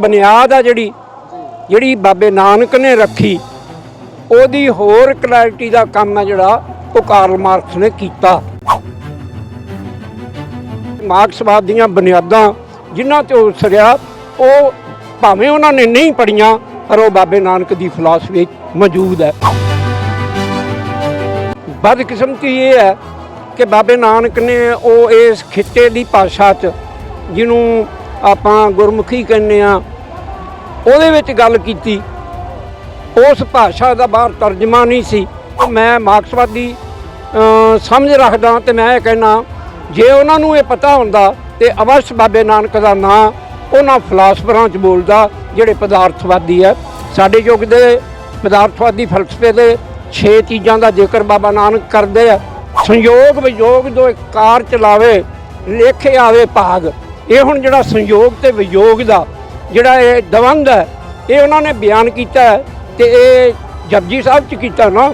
ਬੁਨਿਆਦ ਆ ਜਿਹੜੀ ਜਿਹੜੀ ਬਾਬੇ ਨਾਨਕ ਨੇ ਰੱਖੀ, ਉਹਦੀ ਹੋਰ ਕਲੈਰਿਟੀ ਦਾ ਕੰਮ ਹੈ ਜਿਹੜਾ ਉਹ ਕਾਰਲ ਮਾਰਕਸ ਨੇ ਕੀਤਾ। ਮਾਰਕਸਵਾਦ ਦੀਆਂ ਬੁਨਿਆਦਾਂ ਜਿਨ੍ਹਾਂ ਤੇ ਉਸਰਿਆ, ਉਹ ਭਾਵੇਂ ਉਹਨਾਂ ਨੇ ਨਹੀਂ ਪੜੀਆਂ ਪਰ ਉਹ ਬਾਬੇ ਨਾਨਕ ਦੀ ਫਿਲਾਸਫੀ ਵਿੱਚ ਮੌਜੂਦ ਹੈ। ਬਦਕਿਸਮਤੀ ਇਹ ਹੈ ਕਿ ਬਾਬੇ ਨਾਨਕ ਨੇ ਉਹ ਇਸ ਖਿੱਤੇ ਦੀ ਭਾਸ਼ਾ 'ਚ, ਜਿਹਨੂੰ ਆਪਾਂ ਗੁਰਮੁਖੀ ਕਹਿੰਦੇ ਆ ਉਹਦੇ ਵਿੱਚ ਗੱਲ ਕੀਤੀ। ਉਸ ਭਾਸ਼ਾ ਦਾ ਬਾਹਰ ਤਰਜਮਾ ਨਹੀਂ ਸੀ। ਮੈਂ ਮਾਰਕਸਵਾਦੀ ਸਮਝ ਰੱਖਦਾ ਤੇ ਮੈਂ ਇਹ ਕਹਿਣਾ, ਜੇ ਉਹਨਾਂ ਨੂੰ ਇਹ ਪਤਾ ਹੁੰਦਾ ਤੇ ਅਵਸ਼ ਬਾਬੇ ਨਾਨਕ ਦਾ ਨਾਂ ਉਹਨਾਂ ਫਲਾਸਫਰਾਂ 'ਚ ਬੋਲਦਾ, ਜਿਹੜੇ ਪਦਾਰਥਵਾਦੀ ਹੈ। ਸਾਡੇ ਯੁੱਗ ਦੇ ਪਦਾਰਥਵਾਦੀ ਫਲਸਫੇ ਦੇ 6 ਚੀਜ਼ਾਂ ਦਾ ਜ਼ਿਕਰ ਬਾਬਾ ਨਾਨਕ ਕਰਦੇ ਆ। ਸੰਯੋਗ ਵਿਯੋਗ ਦੋ ਇੱਕ ਕਾਰ ਚਲਾਵੇ, ਲੇਖੇ ਆਵੇ ਭਾਗ। ਇਹ ਹੁਣ ਜਿਹੜਾ ਸੰਯੋਗ ਤੇ ਵਿਯੋਗ ਦਾ ਜਿਹੜਾ ਇਹ ਦਵੰਦ ਹੈ, ਇਹ ਉਹਨਾਂ ਨੇ ਬਿਆਨ ਕੀਤਾ ਹੈ ਤੇ ਇਹ ਜਪਜੀ ਸਾਹਿਬ ਚ ਕੀਤਾ ਨਾ।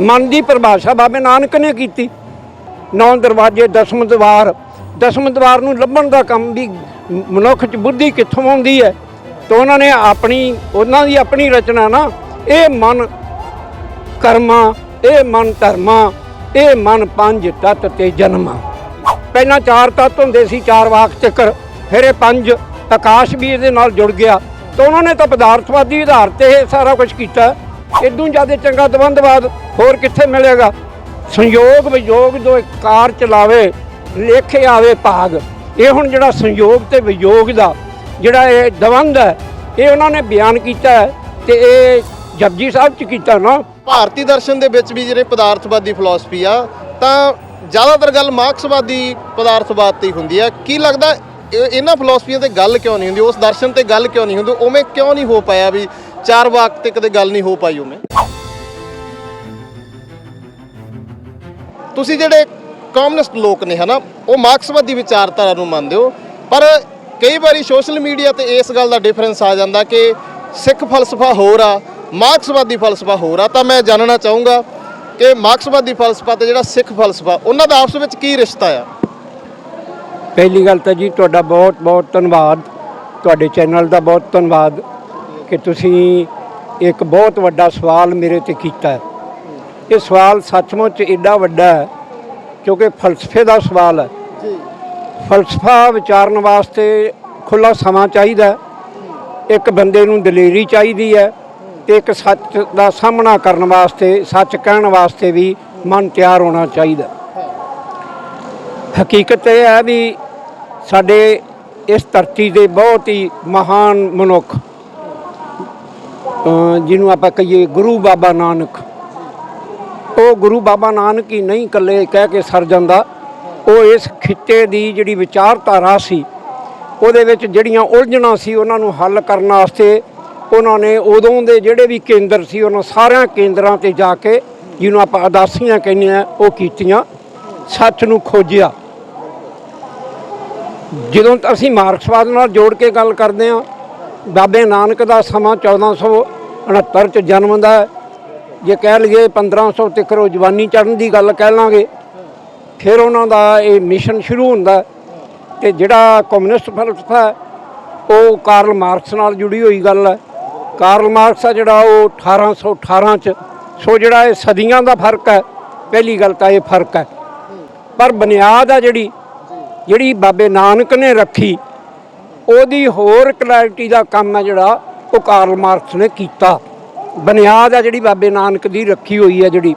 ਮਨ ਦੀ ਪਰਿਭਾਸ਼ਾ ਬਾਬੇ ਨਾਨਕ ਨੇ ਕੀਤੀ। ਨੌ ਦਰਵਾਜ਼ੇ, ਦਸਮ ਦਵਾਰ। ਦਸਮ ਦਵਾਰ ਨੂੰ ਲੱਭਣ ਦਾ ਕੰਮ ਵੀ ਮਨੁੱਖ ਚ ਬੁੱਧੀ ਕਿੱਥੋਂ ਆਉਂਦੀ ਹੈ? ਤਾਂ ਉਹਨਾਂ ਨੇ ਆਪਣੀ, ਉਹਨਾਂ ਦੀ ਆਪਣੀ ਰਚਨਾ ਨਾ, ਇਹ ਮਨ ਕਰਮਾਂ, ਇਹ ਮਨ ਧਰਮਾਂ ਇਹ ਮਨ ਪੰਜ ਤਤ ਤੇ ਜਨਮਾਂ ਪਹਿਲਾਂ ਚਾਰ ਤੱਤ ਹੁੰਦੇ ਸੀ, ਚਾਰ ਵਾਕ ਚੱਕਰ। ਫਿਰ ਇਹ ਪੰਜ, ਆਕਾਸ਼ ਵੀ ਇਹਦੇ ਨਾਲ ਜੁੜ ਗਿਆ। ਤਾਂ ਉਹਨਾਂ ਨੇ ਤਾਂ ਪਦਾਰਥਵਾਦੀ ਆਧਾਰ ਤੇ ਇਹ ਸਾਰਾ ਕੁਝ ਕੀਤਾ। ਇਦੋਂ ਜ਼ਿਆਦਾ ਚੰਗਾ ਦਵੰਦਵਾਦ ਹੋਰ ਕਿੱਥੇ ਮਿਲੇਗਾ? ਸੰਯੋਗ ਵਿਯੋਗ ਜੋ ਇੱਕ ਕਾਰ ਚਲਾਵੇ, ਲੇਖੇ ਆਵੇ ਭਾਗ। ਇਹ ਹੁਣ ਜਿਹੜਾ ਸੰਯੋਗ ਤੇ ਵਿਯੋਗ ਦਾ ਜਿਹੜਾ ਇਹ ਦਵੰਦ ਹੈ, ਇਹ ਉਹਨਾਂ ਨੇ ਬਿਆਨ ਕੀਤਾ ਹੈ ਤੇ ਇਹ ਜਪਜੀ ਸਾਹਿਬ ਚ ਕੀਤਾ ਨਾ। ਭਾਰਤੀ ਦਰਸ਼ਨ ਦੇ ਵਿੱਚ ਵੀ ਜਿਹੜੇ ਪਦਾਰਥਵਾਦੀ ਫਿਲਾਸਫੀ ਆ, ਤਾਂ ਜ਼ਿਆਦਾਤਰ ਗੱਲ ਮਾਰਕਸਵਾਦੀ ਪਦਾਰਥਵਾਦ ਤੇ ਹੀ ਹੁੰਦੀ ਆ। ਕੀ ਲੱਗਦਾ ਇਹ- ਇਹਨਾਂ ਫਿਲਾਸਫੀਆਂ ਤੇ ਗੱਲ ਕਿਉਂ ਨਹੀਂ ਹੁੰਦੀ? ਉਸ ਦਰਸ਼ਨ ਤੇ ਗੱਲ ਕਿਉਂ ਨਹੀਂ ਹੁੰਦੀ? ਉਵੇਂ ਕਿਉਂ ਨਹੀਂ ਹੋ ਪਾਇਆ ਵੀ ਚਾਰ ਵਾਕ ਤੇ ਕਦੇ ਗੱਲ ਨਹੀਂ ਹੋ ਪਾਈ ਉਵੇਂ? ਤੁਸੀਂ ਜਿਹੜੇ ਕਮਿਊਨਿਸਟ ਲੋਕ ਨੇ ਹਨਾ, ਉਹ ਮਾਰਕਸਵਾਦੀ ਵਿਚਾਰਧਾਰਾ ਨੂੰ ਮੰਨਦੇ ਹੋ, ਪਰ ਕਈ ਵਾਰੀ ਸੋਸ਼ਲ ਮੀਡੀਆ ਤੇ ਇਸ ਗੱਲ ਦਾ ਡਿਫਰੈਂਸ ਆ ਜਾਂਦਾ ਕਿ ਸਿੱਖ ਫਲਸਫਾ ਹੋਰ ਆ ਮਾਰਕਸਵਾਦੀ ਫਲਸਫਾ ਹੋਰ ਆ ਤਾਂ ਮੈਂ ਜਾਣਨਾ ਚਾਹੂੰਗਾ ਕਿ ਮਾਰਕਸਵਾਦੀ ਫਲਸਫਾ ਤੇ ਜਿਹੜਾ ਸਿੱਖ ਫਲਸਫਾ ਉਹਨਾਂ ਦਾ ਆਪਸ ਵਿੱਚ ਕੀ ਰਿਸ਼ਤਾ ਆ? ਪਹਿਲੀ ਗੱਲ ਤਾਂ ਜੀ ਤੁਹਾਡਾ ਬਹੁਤ ਬਹੁਤ ਧੰਨਵਾਦ। ਤੁਹਾਡੇ ਚੈਨਲ ਦਾ ਬਹੁਤ ਧੰਨਵਾਦ ਕਿ ਤੁਸੀਂ ਇੱਕ ਬਹੁਤ ਵੱਡਾ ਸਵਾਲ ਮੇਰੇ ਤੇ ਕੀਤਾ। ਇਹ ਸਵਾਲ ਸੱਚਮੁੱਚ ਏਡਾ ਵੱਡਾ ਹੈ ਕਿਉਂਕਿ ਫਲਸਫੇ ਦਾ ਸਵਾਲ ਹੈ। ਜੀ। ਫਲਸਫਾ ਵਿਚਾਰਨ ਵਾਸਤੇ ਖੁੱਲਾ ਸਮਾਂ ਚਾਹੀਦਾ। ਇੱਕ ਬੰਦੇ ਨੂੰ ਦਲੇਰੀ ਚਾਹੀਦੀ ਹੈ। ਇੱਕ ਸੱਚ ਦਾ ਸਾਹਮਣਾ ਕਰਨ ਵਾਸਤੇ, ਸੱਚ ਕਹਿਣ ਵਾਸਤੇ ਵੀ ਮਨ ਤਿਆਰ ਹੋਣਾ ਚਾਹੀਦਾ। ਹਕੀਕਤ ਇਹ ਹੈ ਵੀ ਸਾਡੇ ਇਸ ਧਰਤੀ ਦੇ ਬਹੁਤ ਹੀ ਮਹਾਨ ਮਨੁੱਖ ਜਿਹਨੂੰ ਆਪਾਂ ਕਹੀਏ ਗੁਰੂ ਬਾਬਾ ਨਾਨਕ। ਉਹ ਗੁਰੂ ਬਾਬਾ ਨਾਨਕ ਹੀ ਨਹੀਂ ਇਕੱਲੇ ਕਹਿ ਕੇ ਸਰ ਜਾਂਦਾ। ਉਹ ਇਸ ਖਿੱਤੇ ਦੀ ਜਿਹੜੀ ਵਿਚਾਰਧਾਰਾ ਸੀ, ਉਹਦੇ ਵਿੱਚ ਜਿਹੜੀਆਂ ਉਲਝਣਾਂ ਸੀ, ਉਹਨਾਂ ਨੂੰ ਹੱਲ ਕਰਨ ਵਾਸਤੇ ਉਹਨਾਂ ਨੇ ਉਦੋਂ ਦੇ ਜਿਹੜੇ ਵੀ ਕੇਂਦਰ ਸੀ, ਉਹਨਾਂ ਸਾਰਿਆਂ ਕੇਂਦਰਾਂ ਤੇ ਜਾ ਕੇ ਜਿਹਨੂੰ ਆਪਾਂ ਅਦਾਸੀਆਂ ਕਹਿੰਦੇ ਆ, ਉਹ ਕੀਤੀਆਂ। ਸੱਚ ਨੂੰ ਖੋਜਿਆ। ਜਦੋਂ ਅਸੀਂ ਮਾਰਕਸਵਾਦ ਨਾਲ ਜੋੜ ਕੇ ਗੱਲ ਕਰਦੇ ਹਾਂ, ਬਾਬੇ ਨਾਨਕ ਦਾ ਸਮਾਂ 1469 ਚ ਜਨਮ ਦਾ ਜੇ ਕਹਿ ਲਈਏ 1500 ਤੱਕ ਉਹ ਜਵਾਨੀ ਚੜਨ ਦੀ ਗੱਲ ਕਹਿ ਲਾਂਗੇ, ਫਿਰ ਉਹਨਾਂ ਦਾ ਇਹ ਮਿਸ਼ਨ ਸ਼ੁਰੂ ਹੁੰਦਾ ਹੈ। ਤੇ ਜਿਹੜਾ ਕਮਿਊਨਿਸਟ ਫਲਸਫਾ ਉਹ ਕਾਰਲ ਮਾਰਕਸ ਨਾਲ ਜੁੜੀ ਹੋਈ ਗੱਲ ਹੈ। ਕਾਰਲ ਮਾਰਕਸ ਆ ਜਿਹੜਾ ਉਹ 1818 ਚ। ਸੋ ਜਿਹੜਾ ਇਹ ਸਦੀਆਂ ਦਾ ਫ਼ਰਕ ਹੈ, ਪਹਿਲੀ ਗੱਲ ਤਾਂ ਇਹ ਫ਼ਰਕ ਹੈ। ਪਰ ਬੁਨਿਆਦ ਆ ਜਿਹੜੀ ਜਿਹੜੀ ਬਾਬੇ ਨਾਨਕ ਨੇ ਰੱਖੀ, ਉਹਦੀ ਹੋਰ ਕਲੈਰਿਟੀ ਦਾ ਕੰਮ ਹੈ ਜਿਹੜਾ ਉਹ ਕਾਰਲ ਮਾਰਕਸ ਨੇ ਕੀਤਾ। ਬੁਨਿਆਦ ਆ ਜਿਹੜੀ ਬਾਬੇ ਨਾਨਕ ਦੀ ਰੱਖੀ ਹੋਈ ਹੈ ਜਿਹੜੀ।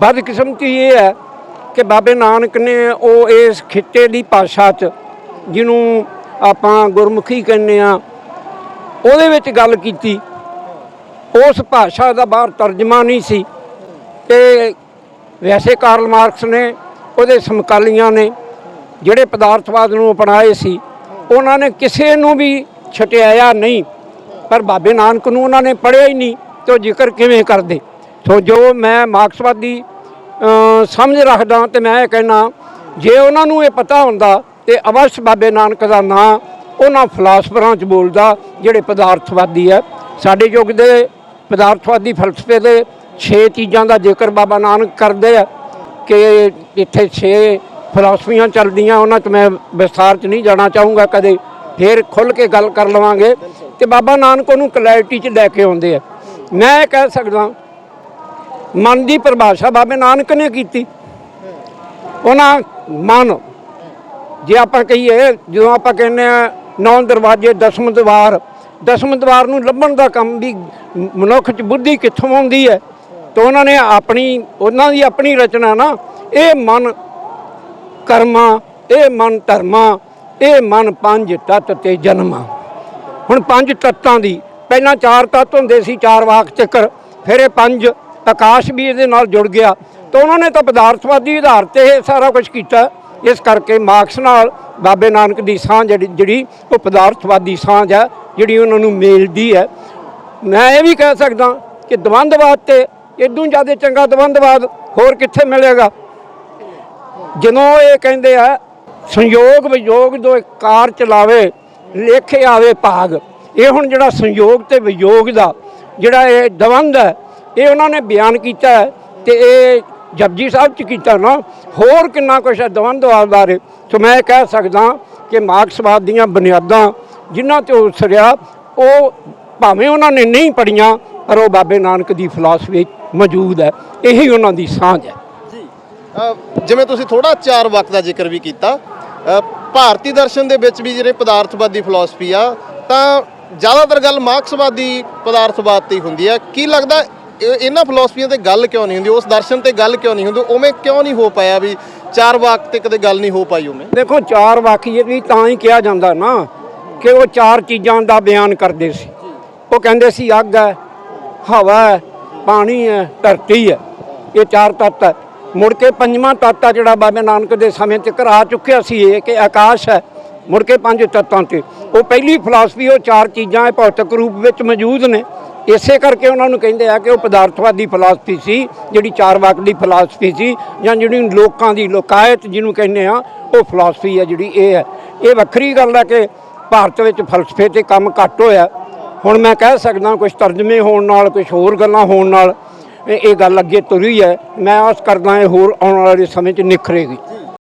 ਬਦਕਿਸਮਤੀ ਇਹ ਹੈ ਕਿ ਬਾਬੇ ਨਾਨਕ ਨੇ ਉਹ ਇਸ ਖਿੱਤੇ ਦੀ ਭਾਸ਼ਾ 'ਚ, ਜਿਹਨੂੰ ਆਪਾਂ ਗੁਰਮੁਖੀ ਕਹਿੰਦੇ ਆ ਉਹਦੇ ਵਿੱਚ ਗੱਲ ਕੀਤੀ। ਉਸ ਭਾਸ਼ਾ ਦਾ ਬਾਹਰ ਤਰਜਮਾ ਨਹੀਂ ਸੀ। ਤੇ ਵੈਸੇ ਕਾਰਲ ਮਾਰਕਸ ਨੇ, ਉਹਦੇ ਸਮਕਾਲੀਆਂ ਨੇ, ਜਿਹੜੇ ਪਦਾਰਥਵਾਦ ਨੂੰ ਅਪਣਾਏ ਸੀ, ਉਹਨਾਂ ਨੇ ਕਿਸੇ ਨੂੰ ਵੀ ਛਟਿਆਇਆ ਨਹੀਂ। ਪਰ ਬਾਬੇ ਨਾਨਕ ਨੂੰ ਉਹਨਾਂ ਨੇ ਪੜ੍ਹਿਆ ਹੀ ਨਹੀਂ, ਤੇ ਉਹ ਜ਼ਿਕਰ ਕਿਵੇਂ ਕਰਦੇ? ਸੋ ਜੋ ਮੈਂ ਮਾਰਕਸਵਾਦੀ ਸਮਝ ਰੱਖਦਾ ਤੇ ਮੈਂ ਇਹ ਕਹਿਣਾ, ਜੇ ਉਹਨਾਂ ਨੂੰ ਇਹ ਪਤਾ ਹੁੰਦਾ ਤੇ ਅਵਸ਼ ਬਾਬੇ ਨਾਨਕ ਦਾ ਨਾਂ ਉਹਨਾਂ ਫਲਾਸਫਰਾਂ 'ਚ ਬੋਲਦਾ ਜਿਹੜੇ ਪਦਾਰਥਵਾਦੀ ਹੈ। ਸਾਡੇ ਯੁੱਗ ਦੇ ਪਦਾਰਥਵਾਦੀ ਫਲਸਫੇ ਦੇ 6 ਚੀਜ਼ਾਂ ਦਾ ਜ਼ਿਕਰ ਬਾਬਾ ਨਾਨਕ ਕਰਦੇ ਆ ਕਿ ਇੱਥੇ 6 ਫਿਲਾਸਫੀਆਂ ਚੱਲਦੀਆਂ, ਉਹਨਾਂ 'ਚ ਮੈਂ ਵਿਸਥਾਰ 'ਚ ਨਹੀਂ ਜਾਣਾ ਚਾਹੂੰਗਾ, ਕਦੇ ਫੇਰ ਖੁੱਲ ਕੇ ਗੱਲ ਕਰ ਲਵਾਂਗੇ। ਤੇ ਬਾਬਾ ਨਾਨਕ ਉਹਨੂੰ ਕਲੈਰਿਟੀ 'ਚ ਲੈ ਕੇ ਆਉਂਦੇ ਆ। ਮੈਂ ਇਹ ਕਹਿ ਸਕਦਾ, ਮਨ ਦੀ ਪਰਿਭਾਸ਼ਾ ਬਾਬੇ ਨਾਨਕ ਨੇ ਕੀਤੀ। ਉਹਨਾਂ ਮਨ, ਜੇ ਆਪਾਂ ਕਹੀਏ, ਜਦੋਂ ਆਪਾਂ ਕਹਿੰਦੇ ਆ ਨੌ ਦਰਵਾਜ਼ੇ, ਦਸਮ ਦਵਾਰ। ਦਸਮ ਦਵਾਰ ਨੂੰ ਲੱਭਣ ਦਾ ਕੰਮ ਵੀ ਮਨੁੱਖ 'ਚ ਬੁੱਧੀ ਕਿੱਥੋਂ ਆਉਂਦੀ ਹੈ? ਤਾਂ ਉਹਨਾਂ ਨੇ ਆਪਣੀ, ਉਹਨਾਂ ਦੀ ਆਪਣੀ ਰਚਨਾ ਨਾ, ਇਹ ਮਨ ਕਰਮਾ, ਇਹ ਮਨ ਧਰਮਾਂ, ਇਹ ਮਨ ਪੰਜ ਤਤ ਤੇ ਜਨਮਾਂ। ਹੁਣ ਪੰਜ ਤੱਤਾਂ ਦੀ, ਪਹਿਲਾਂ ਚਾਰ ਤੱਤ ਹੁੰਦੇ ਸੀ, ਚਾਰ ਵਾਕ ਚੱਕਰ, ਫਿਰ ਇਹ ਪੰਜ, ਆਕਾਸ਼ ਵੀ ਇਹਦੇ ਨਾਲ ਜੁੜ ਗਿਆ। ਤਾਂ ਉਹਨਾਂ ਨੇ ਤਾਂ ਪਦਾਰਥਵਾਦੀ ਆਧਾਰ ਤੇ ਇਹ ਸਾਰਾ ਕੁਝ ਕੀਤਾ। ਇਸ ਕਰਕੇ ਮਾਰਕਸ ਨਾਲ ਬਾਬੇ ਨਾਨਕ ਦੀ ਸਾਂਝ ਜਿਹੜੀ ਉਹ ਪਦਾਰਥਵਾਦੀ ਸਾਂਝ ਹੈ, ਜਿਹੜੀ ਉਹਨਾਂ ਨੂੰ ਮਿਲਦੀ ਹੈ। ਮੈਂ ਇਹ ਵੀ ਕਹਿ ਸਕਦਾ ਕਿ ਦਵੰਦਵਾਦ ਤੇ ਇਦੋਂ ਜ਼ਿਆਦਾ ਚੰਗਾ ਦਵੰਦਵਾਦ ਹੋਰ ਕਿੱਥੇ ਮਿਲੇਗਾ? ਜਦੋਂ ਇਹ ਕਹਿੰਦੇ ਆ, ਸੰਯੋਗ ਵਿਯੋਗ ਦੋ ਕਾਰ ਚਲਾਵੇ, ਲੇਖੇ ਆਵੇ ਭਾਗ। ਇਹ ਹੁਣ ਜਿਹੜਾ ਸੰਯੋਗ ਤੇ ਵਿਯੋਗ ਦਾ ਜਿਹੜਾ ਇਹ ਦਵੰਦ ਹੈ, ਇਹ ਉਹਨਾਂ ਨੇ ਬਿਆਨ ਕੀਤਾ ਹੈ ਤੇ ਇਹ ਜਪਜੀ ਸਾਹਿਬ ਚ ਕੀਤਾ ਨਾ, ਹੋਰ ਕਿੰਨਾ ਕੁਛ ਹੈ ਦਵੰਦਵਾਦ ਬਾਰੇ। ਸੋ ਮੈਂ ਇਹ ਕਹਿ ਸਕਦਾ ਕਿ ਮਾਰਕਸਵਾਦ ਦੀਆਂ ਬੁਨਿਆਦਾਂ ਜਿਨ੍ਹਾਂ ਤੇ ਉਸਰਿਆ, ਉਹ ਭਾਵੇਂ ਉਹਨਾਂ ਨੇ ਨਹੀਂ ਪੜੀਆਂ ਪਰ ਉਹ ਬਾਬੇ ਨਾਨਕ ਦੀ ਫਿਲਾਸਫੀ ਮੌਜੂਦ ਹੈ। ਇਹੀ ਉਹਨਾਂ ਦੀ ਸਾਂਝ ਹੈ। ਜਿਵੇਂ ਤੁਸੀਂ ਥੋੜਾ ਚਾਰ ਵਕਤ ਦਾ ਜ਼ਿਕਰ ਵੀ ਕੀਤਾ ਭਾਰਤੀ ਦਰਸ਼ਨ ਦੇ ਵਿੱਚ ਵੀ ਜਿਹੜੇ ਪਦਾਰਥਵਾਦੀ ਫਿਲਾਸਫੀ ਆ, ਤਾਂ ਜ਼ਿਆਦਾਤਰ ਗੱਲ ਮਾਰਕਸਵਾਦੀ ਪਦਾਰਥਵਾਦ ਤੇ ਹੁੰਦੀ ਆ ਕੀ ਲੱਗਦਾ ਇਹ- ਇਹਨਾਂ ਫਿਲਾਸਫੀਆਂ ਤੇ ਗੱਲ ਕਿਉਂ ਨਹੀਂ ਹੁੰਦੀ? ਉਸ ਦਰਸ਼ਨ ਤੇ ਗੱਲ ਕਿਉਂ ਨਹੀਂ ਹੁੰਦੀ? ਉਵੇਂ ਕਿਉਂ ਨਹੀਂ ਹੋ ਪਾਇਆ ਵੀ ਚਾਰ ਵਾਕ ਤੇ ਕਦੇ ਗੱਲ ਨਹੀਂ ਹੋ ਪਾਈ ਉਵੇਂ? ਦੇਖੋ, ਚਾਰ ਵਾਕੀਏ ਵੀ ਤਾਂ ਹੀ ਕਿਹਾ ਜਾਂਦਾ ਨਾ ਕਿ ਉਹ ਚਾਰ ਚੀਜ਼ਾਂ ਦਾ ਬਿਆਨ ਕਰਦੇ ਸੀ। ਉਹ ਕਹਿੰਦੇ ਸੀ, ਅੱਗ ਹੈ, ਹਵਾ ਹੈ, ਪਾਣੀ ਹੈ, ਧਰਤੀ ਹੈ। ਇਹ ਚਾਰ ਤੱਤ ਹੈ। ਮੁੜ ਕੇ ਪੰਜਵਾਂ ਤੱਤ ਆ ਜਿਹੜਾ ਬਾਬੇ ਨਾਨਕ ਦੇ ਸਮੇਂ ਚ ਕਰਾ ਚੁੱਕਿਆ ਸੀ ਇਹ, ਕਿ ਆਕਾਸ਼ ਹੈ। ਮੁੜ ਕੇ ਪੰਜ ਤੱਤਾਂ ਤੇ। ਉਹ ਪਹਿਲੀ ਫਿਲਾਸਫੀ ਉਹ ਚਾਰ ਚੀਜ਼ਾਂ ਇਹ ਭੌਤਿਕ ਰੂਪ ਵਿੱਚ ਮੌਜੂਦ ਨੇ। ਇਸੇ ਕਰਕੇ ਉਹਨਾਂ ਨੂੰ ਕਹਿੰਦੇ ਆ ਕਿ ਉਹ ਪਦਾਰਥਵਾਦੀ ਫਿਲਾਸਫੀ ਸੀ, ਜਿਹੜੀ ਚਾਰ ਵਾਕ ਦੀ ਫਿਲਾਸਫੀ ਸੀ, ਜਾਂ ਜਿਹੜੀ ਲੋਕਾਂ ਦੀ ਲੋਕਾਇਤ ਜਿਹਨੂੰ ਕਹਿੰਦੇ ਆ, ਉਹ ਫਿਲਾਸਫੀ ਹੈ ਜਿਹੜੀ ਇਹ ਹੈ। ਇਹ ਵੱਖਰੀ ਗੱਲ ਹੈ ਕਿ ਭਾਰਤ ਵਿੱਚ ਫਲਸਫੇ ਤੇ ਕੰਮ ਘੱਟ ਹੋਇਆ। ਹੁਣ ਮੈਂ ਕਹਿ ਸਕਦਾ ਕੁਝ ਤਰਜਮੇ ਹੋਣ ਨਾਲ ਕੁਝ ਹੋਰ ਗੱਲਾਂ ਹੋਣ ਨਾਲ ਇਹ ਗੱਲ ਅੱਗੇ ਤੁਰੀ ਹੈ। ਮੈਂ ਆਸ ਕਰਦਾ ਇਹ ਹੋਰ ਆਉਣ ਵਾਲੇ ਸਮੇਂ 'ਚ ਨਿਖਰੇਗੀ।